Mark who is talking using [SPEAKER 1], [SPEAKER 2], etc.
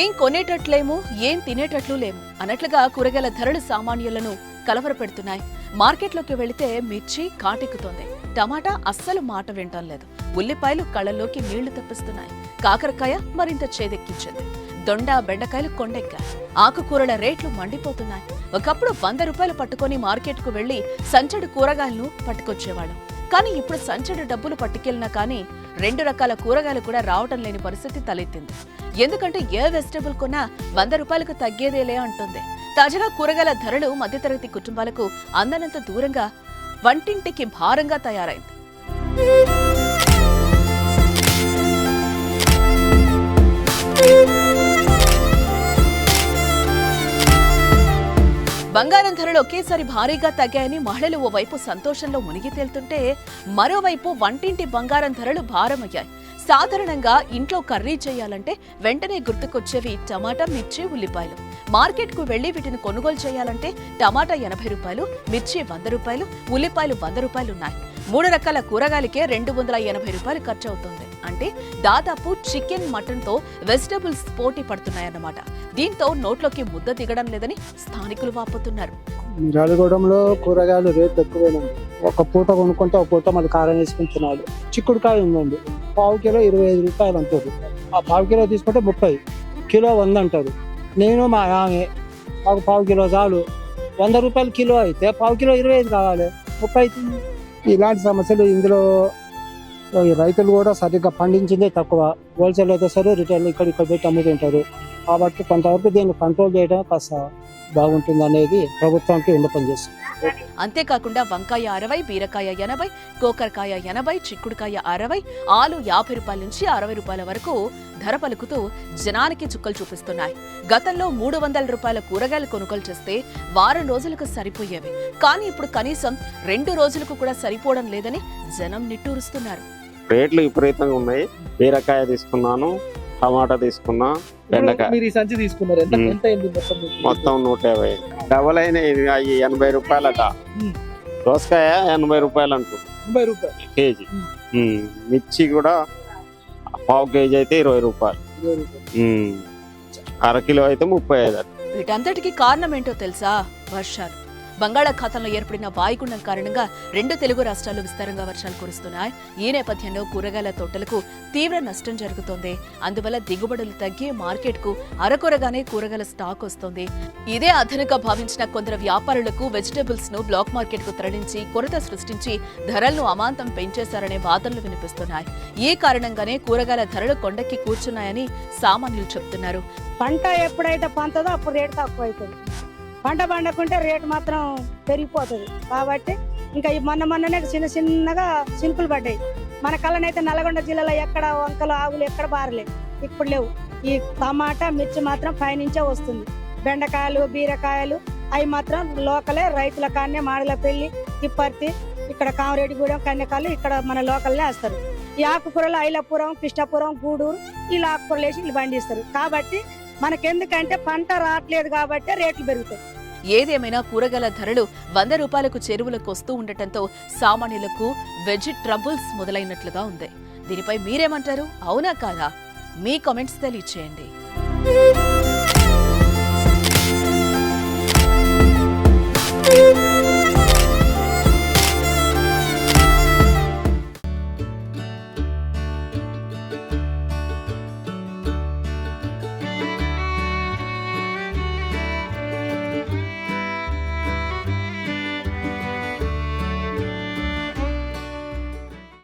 [SPEAKER 1] ఏం కొనేటట్లేము ఏం తినేటట్లు లేము అన్నట్లుగా కూరగాయల ధరలు సామాన్యులను కలవరపెడుతున్నాయి. మార్కెట్లోకి వెళితే మిర్చి కాటెక్కుతోంది. టమాటా అస్సలు మాట వింటం లేదు. ఉల్లిపాయలు కళ్ళల్లోకి నీళ్ళు తెప్పిస్తున్నాయి. కాకరకాయ మరింత చేదెక్కించింది. దొండ బెండకాయలు కొండెక్క ఆకుకూరల రేట్లు మండిపోతున్నాయి. ఒకప్పుడు వంద రూపాయలు పట్టుకొని మార్కెట్కు వెళ్ళి సంచడు కూరగాయలను పట్టుకొచ్చేవాళ్ళం. కానీ ఇప్పుడు సంచడు డబ్బులు పట్టుకెళ్ళినా కానీ రెండు రకాల కూరగాయలు కూడా రావటం లేని పరిస్థితి తలెత్తింది. ఎందుకంటే ఏ వెజిటబుల్ కొన్నా వంద రూపాయలకు తగ్గేదేలే అంటుంది. తాజాగా కూరగాయల ధరలు మధ్యతరగతి కుటుంబాలకు అందనంత దూరంగా వంటింటికి భారంగా తయారైంది. బంగారం ధరలు ఒకేసారి భారీగా తగ్గాయని మహిళలు ఓవైపు సంతోషంలో మునిగి తేలుతుంటే మరోవైపు వంటింటి బంగారం ధరలు భారమయ్యాయి. సాధారణంగా ఇంట్లో కర్రీ చేయాలంటే వెంటనే గుర్తుకొచ్చేవి టమాటా మిర్చి ఉల్లిపాయలు. మార్కెట్కు వెళ్ళి వీటిని కొనుగోలు చేయాలంటే టమాటా ఎనభై రూపాయలు మిర్చి వంద రూపాయలు ఉల్లిపాయలు వంద రూపాయలు ఉన్నాయి మూడు రకాల కూరగాయలకే రెండు వందల ఎనభై రూపాయలు ఖర్చు అవుతుంది అంటే దాదాపు చికెన్ మటన్తో వెజిటబుల్స్ పోటీ పడుతున్నాయన్నమాట. దీంతో నోట్లోకి ముద్ద దిగడం లేదని స్థానికులు వాపోతున్నారు.
[SPEAKER 2] మిరాలగూడెంలో కూరగాయలు రేట్లు ఎక్కువేనండి ఒక పూట కొనుక్కుంటే ఒక పూట మళ్ళీ కారం వేసుకుంటున్నాడు చిక్కుడుకాయ ఉందండి. పావు కిలో ఇరవై ఐదు రూపాయలు అంటారు. ఆ పావు కిలో తీసుకుంటే ముప్పై. కిలో వంద అంటారు. నేను మా ఆమె మాకు పావు కిలో చాలు. వంద రూపాయలు కిలో అయితే పావు కిలో ఇరవై ఐదు కావాలి. ముప్పై అవుతుంది ఇలాంటి సమస్యలు ఇందులో రైతులు కూడా సరిగ్గా పండించిందే తక్కువ. హోల్సేల్ అయితే సరే రిటైల్ ఇక్కడ ఇక్కడ పెట్టి అమ్ముతుంటారు. కాబట్టి కొంతవరకు దీన్ని కంట్రోల్ చేయడం కాస్త బాగుంటుంది అనేది ప్రభుత్వానికి విన్నపం చేస్తుంది.
[SPEAKER 1] అంతేకాకుండా వంకాయ అరవై బీరకాయ ఎనభై కోకరకాయ ఎనభై చిక్కుడుకాయ అరవై ఆలు యాభై రూపాయల నుంచి అరవై రూపాయల వరకు ధర పలుకుతూ జనానికి చుక్కలు చూపిస్తున్నాయి. గతంలో మూడు వందల రూపాయల కూరగాయలు కొనుగోలు చేస్తే వారం రోజులకు సరిపోయేవి. కానీ ఇప్పుడు కనీసం రెండు రోజులకు కూడా సరిపోవడం లేదని జనం నిట్టూరుస్తున్నారు.
[SPEAKER 3] రేట్లు విపరీతంగా ఉన్నాయి. బీరకాయ తీసుకున్నాను టమాటా తీసుకున్నా బెండకాయ.
[SPEAKER 4] మీరు ఈ సంచి తీసుకున్నారు. ఎంత
[SPEAKER 3] మ్మ్.
[SPEAKER 4] ఎంత అయింది మొత్తం మీకు?
[SPEAKER 3] మొత్తం నూట యాభై. డబల్ అయిన ఇది అవి ఎనభై రూపాయలట. దోసకాయ ఎనభై రూపాయలు
[SPEAKER 4] రూపాయలు.
[SPEAKER 3] కేజీ. మిర్చి కూడా పావు కేజీ అయితే ఇరవై రూపాయలు.
[SPEAKER 4] ఇరవై రూపాయలు.
[SPEAKER 3] మ్మ్. అర కిలో అయితే ముప్పై ఐదు.
[SPEAKER 1] వీటంతటికి కారణం ఏంటో తెలుసా? వర్షాలు. బంగాళాఖాతంలో ఏర్పడిన వాయుగుండం కారణంగా రెండు తెలుగు రాష్ట్రాలు విస్తారంగా వర్షాలు కురుస్తున్నాయి. ఈ నేపథ్యంలో కూరగాయల తోటలకు తీవ్ర నష్టం జరుగుతోంది. అందువల్ల దిగుబడులు తగ్గి మార్కెట్కు అరకొరగానే కూరగాయల స్టాక్ వస్తోంది. ఇదే అదనుగా భావించిన కొందరు వ్యాపారులకు వెజిటబుల్స్ను బ్లాక్ మార్కెట్కు తరలించి కొరత సృష్టించి ధరలను అమాంతం పెంచేశారనే వాదనలు వినిపిస్తున్నాయి. ఈ కారణంగానే కూరగాయల ధరలు కొండకి కూర్చున్నాయని సామాన్యులు చెబుతున్నారు
[SPEAKER 5] పంట ఎప్పుడైతే పంతదో అప్పుడు రేటు తక్కువ అవుతుంది పంట పండకుంటే రేటు మాత్రం పెరిగిపోతుంది. కాబట్టి ఇంకా మొన్న మొన్ననే చిన్న చిన్నగా సింపుల్ పడ్డాయి. మన కళ్ళనైతే నల్గొండ జిల్లాలో ఎక్కడ వంకలు ఆవులు ఎక్కడ బారలే. ఇప్పుడు లేవు. ఈ టమాటా మిర్చి మాత్రం పైనుంచే వస్తుంది. బెండకాయలు బీరకాయలు అవి మాత్రం లోకలే రైతుల కాన్నే మాడల పెళ్ళి తిప్పర్తి ఇక్కడ కామరెడ్డిగూడెం కన్యకాలు ఇక్కడ మన లోకల్నే వేస్తారు. ఈ ఆకుకూరలు ఐలపురం కృష్ణాపురం గూడూరు ఇలా ఆకుకూరలు వేసి వీళ్ళు పండిస్తారు. కాబట్టి మనకెందుకంటే పంట రావట్లేదు కాబట్టి రేట్లు పెరుగుతాయి.
[SPEAKER 1] ఏదేమైనా కూరగాయల ధరలు వంద రూపాయలకు చెరువులకు వస్తూ ఉండటంతో సామాన్యులకు వెజ్ ట్రబుల్స్ మొదలైనట్లుగా ఉంది. దీనిపై మీరేమంటారు? అవునా కాదా? మీ కామెంట్స్ తెలియచేయండి.